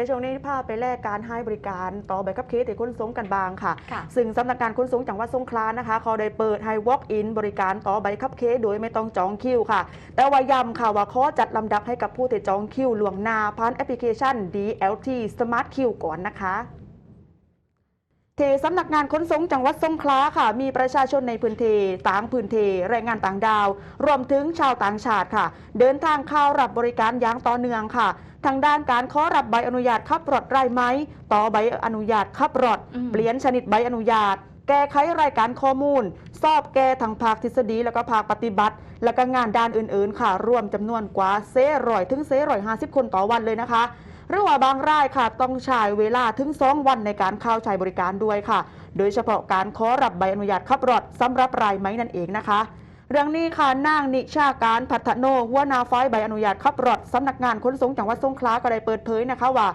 ดี๋ยวช่วงนี้พาไปแลกการให้บริการต่อใบขับขี่ติขนส่งกันบางค่ะค่ะ ซึ่งสำนักงานขนส่งจังหวัดสงขลานะคะเขาได้เปิดให้ walk in บริการต่อใบขับเคโดยไม่ต้องจองคิวค่ะ แต่ว่าย้ำค่ะว่าขอจัดลำดับให้กับผู้ที่จองคิวล่วงหน้าผ่านแอปพลิเคชัน DLT Smart Q ก่อนนะคะเทสำนักงานขนส่งจังหวัดสงขลาค่ะ มีประชาชนในพื้นที่ต่างพื้นที่แรงงานต่างดาว รวมถึงชาวต่างชาติค่ะ เดินทางเข้ารับบริการอย่างต่อเนื่องค่ะ ทางด้านการขอรับใบอนุญาตขับรถไรไหม ต่อใบอนุญาตขับรถอืมเปลี่ยนชนิดใบอนุญาต แก้ไขรายการข้อมูล สอบแก้ทางภาคทฤษฎีแล้วก็ภาคปฏิบัติ แล้วก็งานด้านอื่นๆ ค่ะ รวมจำนวนกว่าเซร่อยถึงเซร่อยห้าสิบคนต่อวันเลยนะคะ หรือว่าบางรายค่ะต้องใช้เวลาถึง2วันในการเข้าใช้บริการด้วยค่ะ โดยเฉพาะการขอรับใบอนุญาตขับรถสำหรับรายไหมนั่นเองนะคะเรื่องนี้ค่ะนางนิชาการพัฒโนหัวนาไฟใบอนุญาตขับรถสำนักงานขนส่งจังหวัดสงขลาก็ได้เปิดเผยนะคะว่า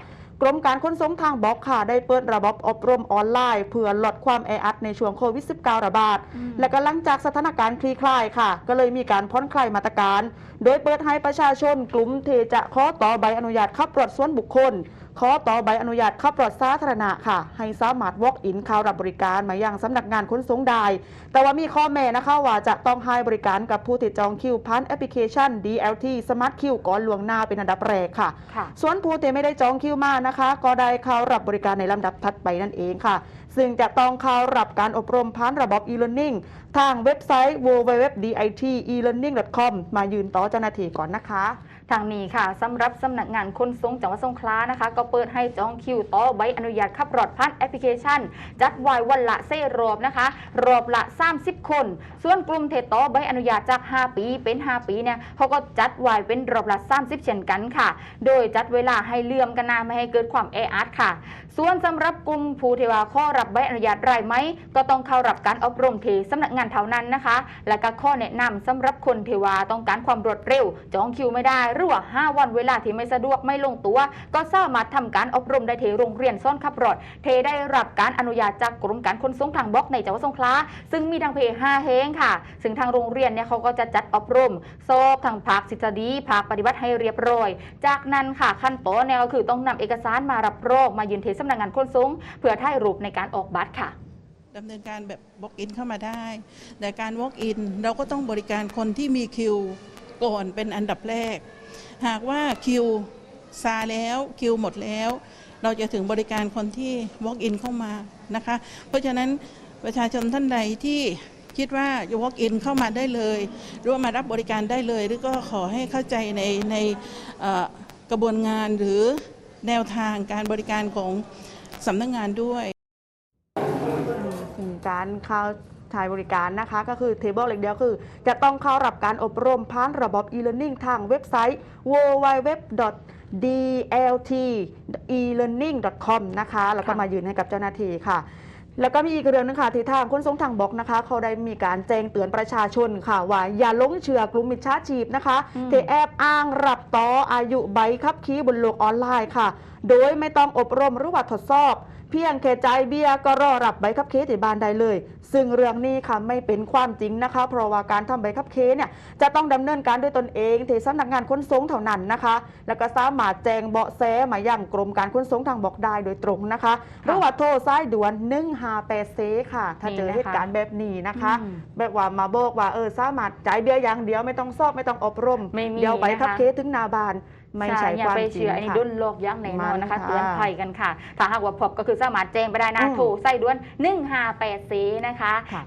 กรมการขนส่งทางบกค่ะได้เปิดระบบอบรมออนไลน์ เพื่อลดความแออัดในช่วงโควิด -19 ระบาดอืมและก็หลังจากสถานการณ์คลี่คลายค่ะ ก็เลยมีการผ่อนคลายมาตรการ โดยเปิดให้ประชาชนกลุ่มที่จะขอต่อใบอนุญาตขับรถส่วนบุคคล ขอต่อใบอนุญาตขับรถสาธารณะค่ะ ให้สามารถ walk in เข้ารับบริการมายังสำนักงานขนส่งได้ แต่ว่ามีข้อแม้นะคะว่าจะต้องให้บริการกับผู้ติดจองคิวผ่านแอปพลิเคชัน DLT Smart Q ก่อนล่วงหน้าเป็นอันดับแรกค่ะค่ะ ส่วนผู้ที่ไม่ได้จองคิวมานะคะ ก็ได้เข้ารับบริการในลำดับถัดไปนั่นเองค่ะ ซึ่งจะต้องเข้ารับการอบรมผ่านระบบ e-learning ทางเว็บไซต์ www.dit-elearning.com มายืนต่อเจ้าหน้าที่ก่อนนะคะ ทางนี้ค่ะสำหรับสำนักงานขนส่งจังหวัดสงขลานะคะ ก็เปิดให้จองคิวต่อใบอนุญาตขับรถผ่านแอปพลิเคชัน จัดไว้วันละเซรอบนะคะ รอบละ 30 คน ส่วนกลุ่มเทต่อใบอนุญาตจาก 5 ปีเป็น 5 ปีเนี่ยเขาก็จัดไว้เป็นรอบละ 30 เช่นกันค่ะ โดยจัดเวลาให้เลื่อมกันนาไม่ให้เกิดความแออัดค่ะ ส่วนสำหรับกลุ่มผู้เทว่าข้อรับใบอนุญาตรายไหมก็ต้องเข้ารับการอบรมที่สำนักงานเท่านั้นนะคะ และก็ข้อแนะนำสำหรับคนเทว่าต้องการความรวดเร็ว จองคิวไม่ได้หรือว่า 5 วันเวลาที่ไม่สะดวกไม่ลงตัว ก็สามารถทำการอบรมได้ที่โรงเรียนซ่อนขับรถเทได้รับการอนุญาตจากกรมการขนส่งทางบกในจังหวัดสงขลาซึ่งมีทางเพห้าเฮงค่ะ ซึ่งทางโรงเรียนเนี่ยเขาก็จะจัดอบรมสอบทางภาคทฤษฎีภาคปฏิบัติให้เรียบร้อย จากนั้นค่ะขั้นตอนเนี่ยก็คือต้องนำเอกสารมารับรองมายืนเทสำนักงานขนส่งเพื่อถ่ายรูปในการออกบัตรค่ะดำเนินการแบบ walk in เข้ามาได้ แต่การ walk in เราก็ต้องบริการคนที่มีคิว ก่อนเป็นอันดับแรก หากว่าคิวซาแล้วคิวหมดแล้ว เราจะถึงบริการคนที่ walk in เข้ามานะคะ เพราะฉะนั้นประชาชนท่านใดที่คิดว่าจะ walk in เข้ามาได้เลยหรือว่ามารับบริการได้เลย หรือก็ขอให้เข้าใจในในกระบวนงานหรือแนวทางการบริการของสำนักงานด้วย อืมการเข้าถ่ายบริการนะคะ ก็คือเทเบิลเล็กเดียวคือ จะต้องเข้ารับการอบรมผ่านระบบ e-learning ทางเว็บไซต์ www.dlt-elearning.com นะคะ แล้วก็ค่ะมายืนให้กับเจ้าหน้าที่ค่ะ แล้วก็มีอีกเรื่องหนึงค่ะที่ทางขนส่งทางบกนะคะ เขาได้มีการแจ้งเตือนประชาชนค่ะ ว่าอย่าหลงเชื่อกลุ่มมิจฉาชีพนะคะอืมที่แอบอ้างรับต่ออายุใบขับขี่บนโลกออนไลน์ค่ะ โดยไม่ต้องอบรมหรือว่าทดสอบ เพียงแค่จ่ายเบียร์ก็รอรับใบขับขี่ที่บ้านได้เลย ซึ่งเรื่องนี้ค่ะไม่เป็นความจริงนะคะ เพราะว่าการทำใบขับขี่เนี่ยจะต้องดำเนินการด้วยตนเองที่สำนักงานขนส่งเท่านั้นนะคะ แล้วก็สามารถแจ้งเบาะแสมายังกรมการขนส่งทางบกได้โดยตรงนะคะหรือว่าโทรสายด่วน158เซค่ะ ถ้าเจอเหตุการณ์แบบนี้นะคะอืมแบบว่ามาบอกว่าเออสามารถจ่ายเบี้ยอย่างเดียวไม่ต้องสอบไม่ต้องอบรมไม่มีเดี๋ยวไปนะคะขับเคถึงหนาบาน ไม่ใช่อย่าความไปจริงเชื่ออันนี้ค่ะดุนโลกอยักษ์แน่นอนนะคะมันค่ะเตือนภัยกันค่ะ ถ้าหากว่าพบก็คือสามารถแจ้งไปได้นะอืมโทรใส่ด่วน158สีนะคะค่ะ